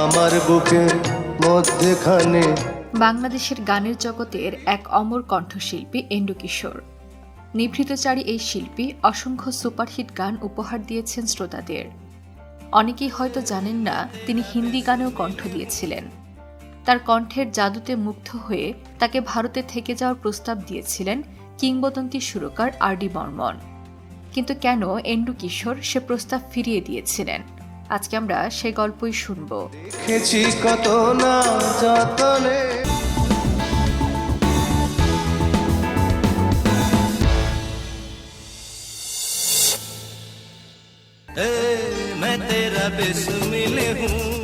আমার বুকের মধ্যেখানে বাংলাদেশের গানের জগতের এক অমর কণ্ঠশিল্পী এন্ডু কিশোর নিভৃতচারী এই শিল্পী অসংখ্য সুপারহিট গান উপহার দিয়েছেন শ্রোতাদের। অনেকেই হয়তো জানেন না, তিনি হিন্দি গানেও কণ্ঠ দিয়েছিলেন। তার কণ্ঠের জাদুতে মুগ্ধ হয়ে তাকে ভারতে থেকে যাওয়ার প্রস্তাব দিয়েছিলেন কিংবদন্তি সুরকার আর ডি বর্মন। কিন্তু কেন এন্ডু কিশোর সে প্রস্তাব ফিরিয়ে দিয়েছিলেন? আজকে আমরা সে গল্পই শুনব।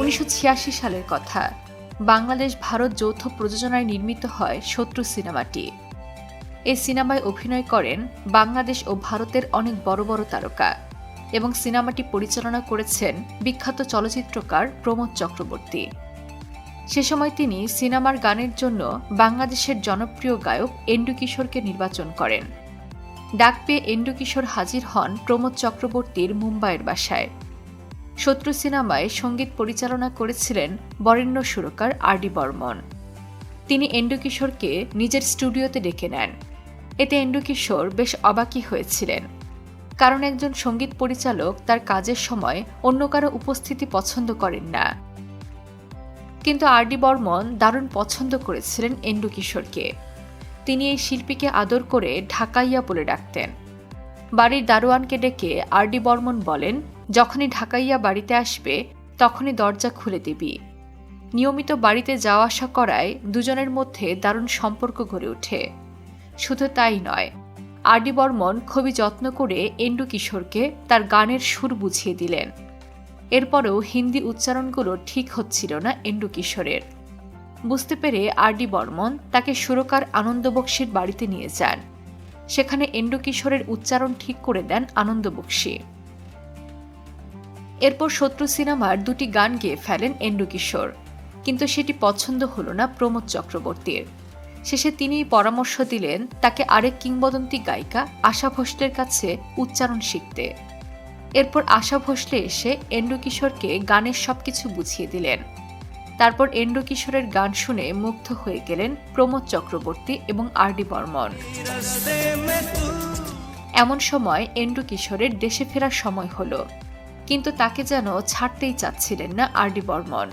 উনিশশো ছিয়াশি সালের কথা। বাংলাদেশ ভারত যৌথ প্রযোজনায় নির্মিত হয় শত্রু সিনেমাটি। এই সিনেমায় অভিনয় করেন বাংলাদেশ ও ভারতের অনেক বড় বড় তারকা। এবং সিনেমাটি পরিচালনা করেছেন বিখ্যাত চলচ্চিত্রকার প্রমোদ চক্রবর্তী। সে সময় তিনি সিনেমার গানের জন্য বাংলাদেশের জনপ্রিয় গায়ক এন্ডু কিশোরকে নির্বাচন করেন। ডাক পেয়ে এন্ডু কিশোর হাজির হন প্রমোদ চক্রবর্তীর মুম্বাইয়ের বাসায়। শত্রু সিনেমায় সংগীত পরিচালনা করেছিলেন বরেণ্য সুরকার আর ডি বর্মন। তিনি এন্ডু কিশোরকে নিজের স্টুডিওতে ডেকে নেন। এতে এন্ডু কিশোর বেশ অবাকই হয়েছিলেন। কারণ একজন সংগীত পরিচালক তার কাজের সময় অন্য কারও উপস্থিতি পছন্দ করেন না। কিন্তু আর ডি বর্মন দারুণ পছন্দ করেছিলেন এন্ডু কিশোরকে। তিনি এই শিল্পীকে আদর করে ঢাকাইয়া বলে ডাকতেন। বাড়ির দারোয়ানকে ডেকে আর ডি বর্মন বলেন, যখনই ঢাকাইয়া বাড়িতে আসবে, তখনই দরজা খুলে দিবি। নিয়মিত বাড়িতে যাওয়া আসা করায় দুজনের মধ্যে দারুণ সম্পর্ক গড়ে ওঠে। শুধু তাই নয় আর ডি বর্মন খুবই যত্ন করে এন্ডু কিশোরকে তার গানের সুর বুঝিয়ে দিলেন। এরপরেও হিন্দি উচ্চারণগুলো ঠিক হচ্ছিল না এন্ডু কিশোরের। বুঝতে পেরে আর ডি বর্মন তাকে সুরকার আনন্দ বক্সির বাড়িতে নিয়ে যান। সেখানে এন্ডু কিশোরের উচ্চারণ ঠিক করে দেন আনন্দ বক্সি এরপর শত্রু সিনেমার দুটি গান গেয়ে ফেলেন এন্ডু কিশোর। কিন্তু সেটি পছন্দ হলো না প্রমোদ চক্রবর্তীর। শেষে তিনি পরামর্শ দিলেন তাকে আরেক কিংবদন্তি গায়িকা আশা ভোসলের কাছে উচ্চারণ শিখতে। এরপর আশা ভোসলে এসে এন্ডু কিশোরকে গানের সবকিছু বুঝিয়ে দিলেন। তারপর এন্ডু কিশোরের গান শুনে মুগ্ধ হয়ে গেলেন প্রমোদ চক্রবর্তী এবং আর ডি বর্মন। এমন সময় এন্ডু কিশোরের দেশে ফেরার সময় হল, কিন্তু তাকে যেন ছাড়তেই চাচ্ছিলেন না আর ডি বর্মন।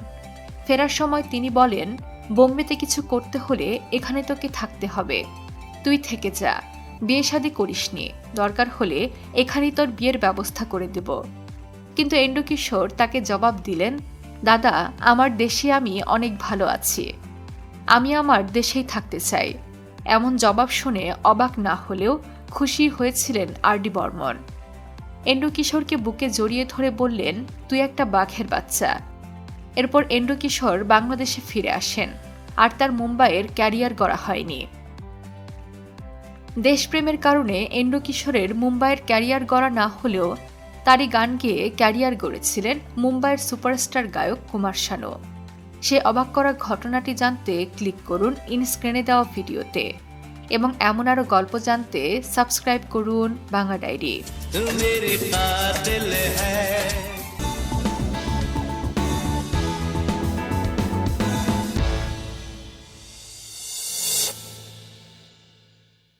ফেরার সময় তিনি বলেন বোম্বেতে কিছু করতে হলে এখানে তোকে থাকতে হবে। তুই থেকে যা। বিয়ে শাদি করিসনি। দরকার হলে এখানেই তোর বিয়ের ব্যবস্থা করে দেব। কিন্তু এন্ডুকিশোর তাকে জবাব দিলেন, দাদা, আমার দেশে আমি অনেক ভালো আছি। আমি আমার দেশেই থাকতে চাই। এমন জবাব শুনে অবাক না হলেও খুশি হয়েছিলেন আর ডি বর্মন। এন্ডু কিশোরকে বুকে জড়িয়ে ধরে বললেন, তুই একটা বাঘের বাচ্চা। এরপর এন্ডু কিশোর বাংলাদেশে ফিরে আসেন, আর তার মুম্বাইয়ের ক্যারিয়ার গড়া হয়নি। দেশপ্রেমের কারণে এন্ডু কিশোরের মুম্বাইয়ের ক্যারিয়ার গড়া না হলেও তারই গান গেয়ে ক্যারিয়ার গড়েছিলেন মুম্বাইয়ের সুপারস্টার গায়ক কুমার শানু। সে অবাক করা ঘটনাটি জানতে ক্লিক করুন ইনস্ক্রিনে দেওয়া ভিডিওতে এবং এমন আরও গল্প জানতে সাবস্ক্রাইব করুন বাংলা ডায়েরি।